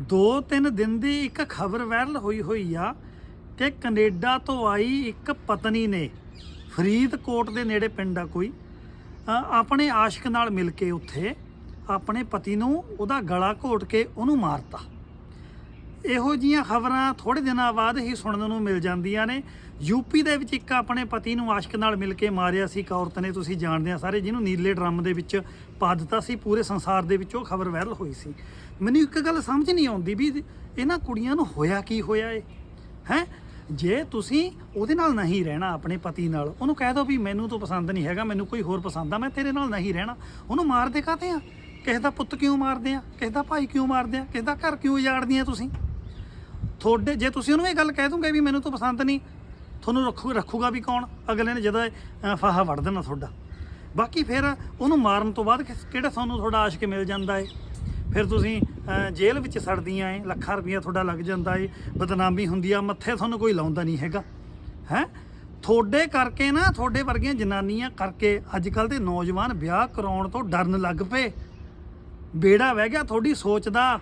ਦੋ ਤਿੰਨ ਦਿਨ ਦੀ ਇੱਕ ਖਬਰ ਵਾਇਰਲ ਹੋਈ ਹੋਈ ਆ ਕਿ ਕੈਨੇਡਾ ਤੋਂ ਆਈ ਇੱਕ ਪਤਨੀ ਨੇ। ਫਰੀਦਕੋਟ ਦੇ ਨੇੜੇ ਪਿੰਡ ਆ ਕੋਈ। ਆਪਣੇ ਆਸ਼ਿਕ ਨਾਲ ਮਿਲ ਕੇ ਉੱਥੇ ਆਪਣੇ ਪਤੀ ਨੂੰ ਉਹਦਾ ਗਲਾ ਘੋਟ ਕੇ ਉਹਨੂੰ ਮਾਰਤਾ। ਇਹੋ ਜੀਆਂ ਖਬਰਾਂ ਥੋੜੇ ਦਿਨਾਂ ਬਾਅਦ ਹੀ ਸੁਣਨ ਨੂੰ ਮਿਲ ਜਾਂਦੀਆਂ ਨੇ। ਯੂਪੀ ਦੇ ਵਿੱਚ ਇੱਕ ਆਪਣੇ ਪਤੀ ਨੂੰ ਆਸ਼ਕ ਨਾਲ ਮਿਲ ਕੇ ਮਾਰਿਆ ਸੀ ਇੱਕ ਔਰਤ ਨੇ, ਤੁਸੀਂ ਜਾਣਦੇ ਆ ਸਾਰੇ, ਜਿਹਨੂੰ ਨੀਲੇ ਡਰਮ ਦੇ ਵਿੱਚ ਪਾ ਦਿੱਤਾ ਸੀ। ਪੂਰੇ ਸੰਸਾਰ ਦੇ ਵਿੱਚ ਉਹ ਖਬਰ ਵਾਇਰਲ ਹੋਈ ਸੀ। ਮੈਨੂੰ ਇੱਕ ਗੱਲ ਸਮਝ ਨਹੀਂ ਆਉਂਦੀ ਵੀ ਇਹਨਾਂ ਕੁੜੀਆਂ ਨੂੰ ਹੋਇਆ ਕੀ ਹੋਇਆ ਏ? ਹੈ? ਜੇ ਤੁਸੀਂ ਉਹਦੇ ਨਾਲ ਨਹੀਂ ਰਹਿਣਾ ਆਪਣੇ ਪਤੀ ਨਾਲ, ਉਹਨੂੰ ਕਹਿ ਦਿਓ ਵੀ ਮੈਨੂੰ ਤਾਂ ਪਸੰਦ ਨਹੀਂ ਹੈਗਾ, ਮੈਨੂੰ ਕੋਈ ਹੋਰ ਪਸੰਦ ਆ, ਮੈਂ ਤੇਰੇ ਨਾਲ ਨਹੀਂ ਰਹਿਣਾ। ਉਹਨੂੰ ਮਾਰਦੇ ਕਾਤੇ ਆ? ਕਿਸੇ ਦਾ ਪੁੱਤ ਕਿਉਂ ਮਾਰਦੇ ਆ? ਕਿਸੇ ਦਾ ਭਾਈ ਕਿਉਂ ਮਾਰਦੇ ਆ? ਕਿਸੇ ਦਾ ਘਰ ਕਿਉਂ ਉਜਾੜਦੇ ਆ ਤੁਸੀਂ? ਤੁਹਾਡੇ ਜੇ ਤੁਸੀਂ ਉਹਨੂੰ ਇਹ ਗੱਲ ਕਹਿ ਦੂੰਗੇ ਵੀ ਮੈਨੂੰ ਤਾਂ ਪਸੰਦ ਨਹੀਂ, ਤੁਹਾਨੂੰ ਰੱਖੂ, ਰੱਖੂਗਾ ਵੀ ਕੌਣ? ਅਗਲੇ ਨੇ ਜਦੋਂ ਫਾਹਾ ਵੜ ਦੇਣਾ ਤੁਹਾਡਾ। ਬਾਕੀ ਫਿਰ ਉਹਨੂੰ ਮਾਰਨ ਤੋਂ ਬਾਅਦ ਕਿਹੜਾ ਤੁਹਾਨੂੰ ਤੁਹਾਡਾ ਆਸ਼ਕ ਮਿਲ ਜਾਂਦਾ ਏ? ਫਿਰ ਤੁਸੀਂ ਜੇਲ੍ਹ ਵਿੱਚ ਸੜਦੀਆਂ ਏ, ਲੱਖਾਂ ਰੁਪਈਆ ਤੁਹਾਡਾ ਲੱਗ ਜਾਂਦਾ ਏ, ਬਦਨਾਮੀ ਹੁੰਦੀ ਆ, ਮੱਥੇ ਤੁਹਾਨੂੰ ਕੋਈ ਲਾਉਂਦਾ ਨਹੀਂ ਹੈਗਾ। ਹੈ? ਤੁਹਾਡੇ ਕਰਕੇ ਨਾ, ਤੁਹਾਡੇ ਵਰਗੀਆਂ ਜਨਾਨੀਆਂ ਕਰਕੇ ਅੱਜ ਕੱਲ ਦੇ ਨੌਜਵਾਨ ਵਿਆਹ ਕਰਾਉਣ ਤੋਂ ਡਰਨ ਲੱਗ ਪਏ। ਬੇੜਾ ਵਹਿ ਗਿਆ, ਤੁਹਾਡੀ ਸੋਚ ਦਾ।